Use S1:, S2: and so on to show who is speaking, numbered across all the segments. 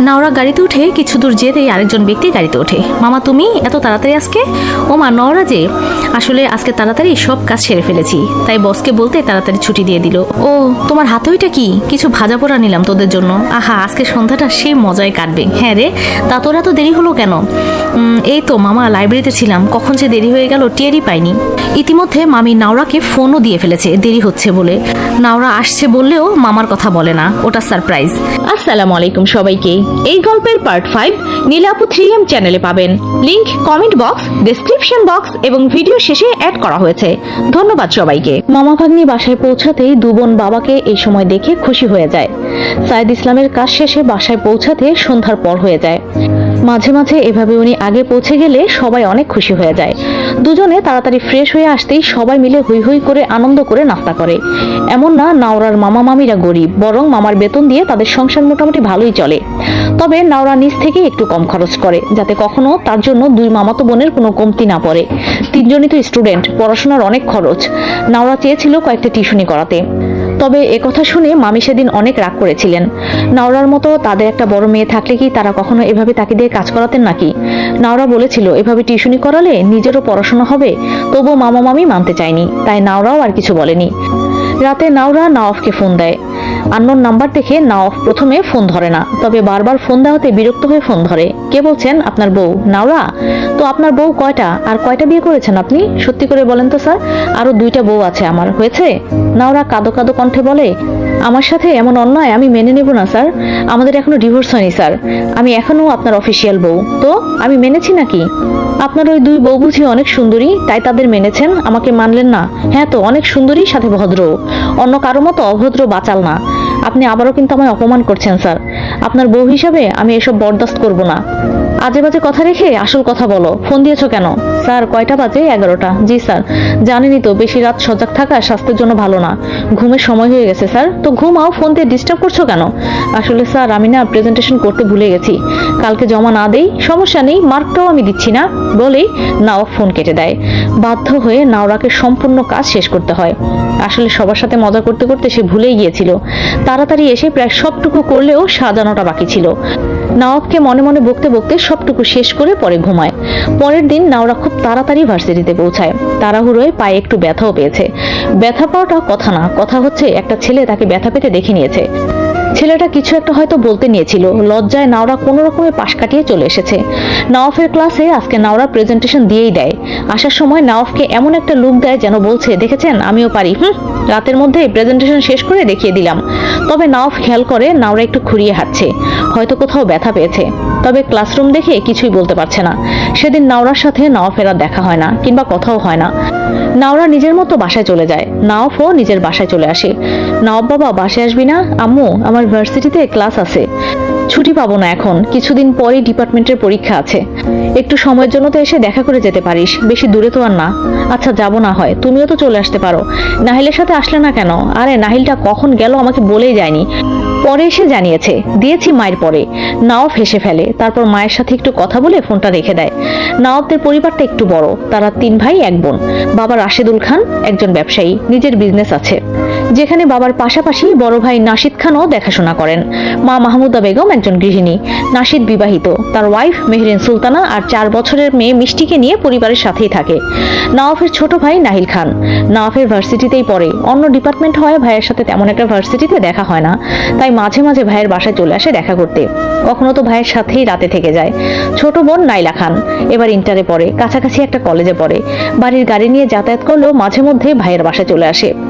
S1: নাওরা গাড়িতে উঠে কিছু দূর যেতেই আরেকজন ব্যক্তি গাড়িতে ওঠে। মামা, তুমি এত তাড়াতাড়ি আজকে? ও মা, নওরা যে, আসলে আজকে তাড়াতাড়ি সব কাজ সেরে ফেলেছি। তাই বসকে বলতে তাড়াতাড়ি ছুটি দিয়ে দিল। ও, তোমার হাতে ওইটা কি? কিছু ভাজা পোড়া নিলাম তোদের জন্য। আহা, আজকে সন্ধ্যাটা সে মজায় কাটবে। হ্যাঁ রে, তা তোরা তো দেরি হলো কেন? এই তো মামা, লাইব্রেরিতে ছিলাম। কখন যে দেরি হয়ে গেল, টেরই পাইনি। ইতিমধ্যে মামি নাওরাকে ফোনও দিয়ে ফেলেছে, দেরি হচ্ছে বলে। নাওরা আসছে বললেও মামার কথা বলে না। ওটা সারপ্রাইজ।
S2: আসসালামু আলাইকুম সবাইকে। এই গল্পের part five Nilapu three M চ্যানেলে পাবেন। Link comment box description box এবং ভিডিও শেষে অ্যাড করা হয়েছে। ধন্যবাদ সবাইকে। মামা ভাগ্নি বাসায় পৌঁছাতেই দু বোন বাবাকে এই সময় দেখে খুশি হয়ে যায়। সাইদ ইসলামের কাজ শেষে বাসায় পৌঁছাতে সন্ধ্যার পর হয়ে যায়। মাঝে মাঝে এভাবে উনি আগে পৌঁছে গেলে সবাই অনেক খুশি হয়ে যায়। দুজনে তাড়াতাড়ি ফ্রেশ হয়ে আসতেই সবাই মিলে হুই হুই করে আনন্দ করে নাস্তা করে। এমন না নাওরার মামা মামিরা গরিব, বরং মামার বেতন দিয়ে তাদের সংসার মোটামুটি ভালোই চলে। তবে নাওরা নিজ থেকে একটু কম খরচ করে, যাতে কখনো তার জন্য দুই মামাতো বোনের কোনো কমতি না পড়ে। তিনজনই তো স্টুডেন্ট পড়াশোনার অনেক খরচ। নাওরা চেয়েছিল কয়েকটা টিউশনি করাতে। তবে একথা শুনে মামি সেদিন অনেক রাগ করেছিলেন। নাওরার মতো তাদের একটা বড় মেয়ে থাকলে কি তারা কখনো এভাবে তাকে দিয়ে কাজ করাতেন নাকি? নাওরা বলেছিল, এভাবে টিউশনি করালে নিজেরও পড়াশোনা হবে, তবুও মামা মামি মানতে চায়নি, তাই নাওরাও আর কিছু বলেনি। রাতে নাওরা নাওফকে ফোন দেয়। আন্নোর নাম্বার দেখে নাওফ প্রথমে ফোন ধরে না। তবে বারবার ফোন দেওয়াতে বিরক্ত হয়ে ফোন ধরে। কে বলছেন? আপনার বউ। নাওরা? তো আপনার বউ কয়টা? আর কয়টা বিয়ে করেছেন আপনি? সত্যি করে বলেন তো, স্যার। আরও দুইটা বউ আছে আমার। হয়েছে? নাওরা কাদো কাদো কণ্ঠে বলে, আমার সাথে এমন অন্যায় আমি মেনে নেব না, স্যার। আমাদের এখনও ডিভোর্স হয়নি, স্যার। আমি এখনও আপনার অফিসিয়াল বউ। তো, আমি মেনেছি নাকি? আপনার ওই দুই বউ বুঝি অনেক সুন্দরী, তাই তাদের মেনেছেন? আমাকে মানলেন না? হ্যাঁ তো, অনেক সুন্দরী, সাথে ভদ্র। অন্য কারও মতো অভদ্র বাচাল না। আপনি আবারও কিন্তু আমায় অপমান করছেন, স্যার। আপনার বউ হিসাবে আমি এসব বরদাস্ত করব না। আজে বাজে কথা রেখে আসল কথা বলো। ফোন দিয়েছ কেন? স্যার, কয়টা বাজে? এগারোটা। জি, স্যার। জানেনই তো, বেশি রাত সজাগ থাকা স্বাস্থ্যের জন্য ভালো না। ঘুমের সময় হয়ে গেছে, স্যার। তো ঘুমাও, ফোন দিয়ে ডিস্টার্ব করছ কেন? আসলে, স্যার, আমি না প্রেজেন্টেশন করতে ভুলে গেছি। কালকে জমা না দেই, সমস্যা নেই মার্কটাও আমি দিচ্ছি না। বলেই নাও ফোন কেটে দেয়। বাধ্য হয়ে নাওরাকে সম্পূর্ণ কাজ শেষ করতে হয়। আসলে সবার সাথে মজা করতে করতে সে ভুলেই গিয়েছিল। তাড়াতাড়ি এসে প্রায় সবটুকু করলেও সাজানোটা বাকি ছিল। নওয়াবকে মনে মনে বকতে বকতে সবটুকু শেষ করে পরে ঘুমায়। পরের দিন নাওরা খুব তাড়াতাড়ি ভার্সিটিতে পৌঁছায়। তাড়াহুড়োয় পায়ে একটু ব্যথাও পেয়েছে। ব্যথা পাওয়াটা কথা না, কথা হচ্ছে একটা ছেলে তাকে ব্যথা পেতে দেখে নিয়েছে। ছেলেটা কিছু একটা হয়তো বলতে নিয়েছিল। লজ্জায় নাওরা কোনো রকমে পাশ কাটিয়ে চলে এসেছে। নওয়াফের ক্লাসে আজকে নাওরা প্রেজেন্টেশন দিয়েই দেয়। আসার সময় নাওয়াফকে এমন একটা লুক দেয় যেন বলছে, দেখেছেন? আমিও পারি। হুম? রাতের মধ্যে প্রেজেন্টেশন শেষ করে দেখিয়ে দিলাম। তবে নাওফ খেয়াল করে নাওরা একটু খুঁড়িয়ে হাঁটছে। হয়তো কোথাও ব্যথা পেয়েছে। তবে ক্লাসরুম দেখে কিছুই বলতে পারছে না। সেদিন নাওরার সাথে নাওফের আর দেখা হয় না, কিংবা কথাও হয় না। নাওরা নিজের মতো বাসায় চলে যায়। নাওফও নিজের বাসায় চলে আসে। নাওব বাবা বাসে আসবি না? আম্মু, আমার ভার্সিটিতে ক্লাস আছে। ছুটি পাবো না এখন, কিছুদিন পরেই ডিপার্টমেন্টের পরীক্ষা আছে। একটু সময়ের জন্য তো এসে দেখা করে যেতে পারিস, বেশি দূরে তো আর না। আচ্ছা যাব না হয়, তুমিও তো চলে আসতে পারো। নাহিলের সাথে আসলে না কেন? আরে, নাহিলটা কখন গেল আমাকে বলেই যায়নি। পরে এসে জানিয়েছে, দিয়েছি মায়ের পরে। নাওফ হেসে ফেলে, তারপর মায়ের সাথে একটু কথা বলে ফোনটা রেখে দেয়। নওয়াবদের পরিবারটা একটু বড়, তারা তিন ভাই, এক বোন। বাবা রাশেদুল খান, একজন ব্যবসায়ী, নিজের বিজনেস আছে। যেখানে বাবার পাশাপাশি বড় ভাই নাশিদ খানও দেখাশোনা করেন। মা মাহমুদা বেগম একজন গৃহিণী। নাশিদ বিবাহিত। তার ওয়াইফ মেহরিন সুলতানা আর চার বছরের মেয়ে মিষ্টিকে নিয়ে পরিবারের সাথেই থাকে। নওয়াফের ছোট ভাই নাহিল খান। নওয়াফের ভার্সিটিতেই পড়ে। অন্য ডিপার্টমেন্ট হয় ভাইয়ের সাথে তেমন একটা ভার্সিটিতে দেখা হয় না। তাই মাঝে মাঝে ভাইয়ের বাসায় চলে আসে দেখা করতে। কখনো তো ভাইয়ের সাথেই রাতে থেকে যায়। ছোট বোন নাইলা খান। এবার ইন্টারে পড়ে। কাছাকাছি একটা কলেজে পড়ে। বাড়ির গাড়ি নিয়ে যাতায়াত করলেও মাঝে মধ্যে ভাইয়ের বাসায় চলে আসে।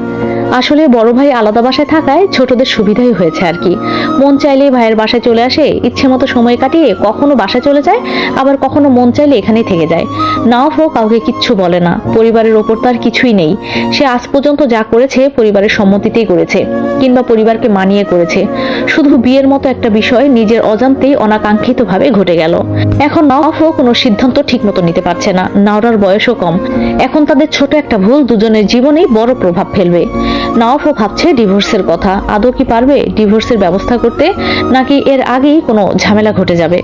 S2: আসলে বড় ভাই আলাদা বাসায় থাকায় ছোটদের সুবিধাই হয়েছে আর কি। মন চাইলেই ভাইয়ের বাসায় চলে আসে, ইচ্ছে মতো সময় কাটিয়ে কখনো বাসায় চলে যায়, আবার কখনো মন চাইলে এখানেই থেকে যায়। নাওফও কাউকে কিচ্ছু বলে না। পরিবারের ওপর তার কিছুই নেই। সে আজ পর্যন্ত যা করেছে পরিবারের সম্মতিতেই করেছে, কিংবা পরিবারকে মানিয়ে করেছে। শুধু বিয়ের মতো একটা বিষয় নিজের অজান্তেই অনাকাঙ্ক্ষিতভাবে ঘটে গেল। এখন নাওফও কোনো সিদ্ধান্ত ঠিকমতো নিতে পারছে না। নাওরার বয়সও কম। এখন তাদের ছোট একটা ভুল দুজনের জীবনেই বড় প্রভাব ফেলবে। নাওফও ভাবছে ডিভোর্সের কথা। আদৌ কি পারবে ডিভোর্সের ব্যবস্থা করতে? নাকি এর আগেই কোনো ঝামেলা ঘটে যাবে?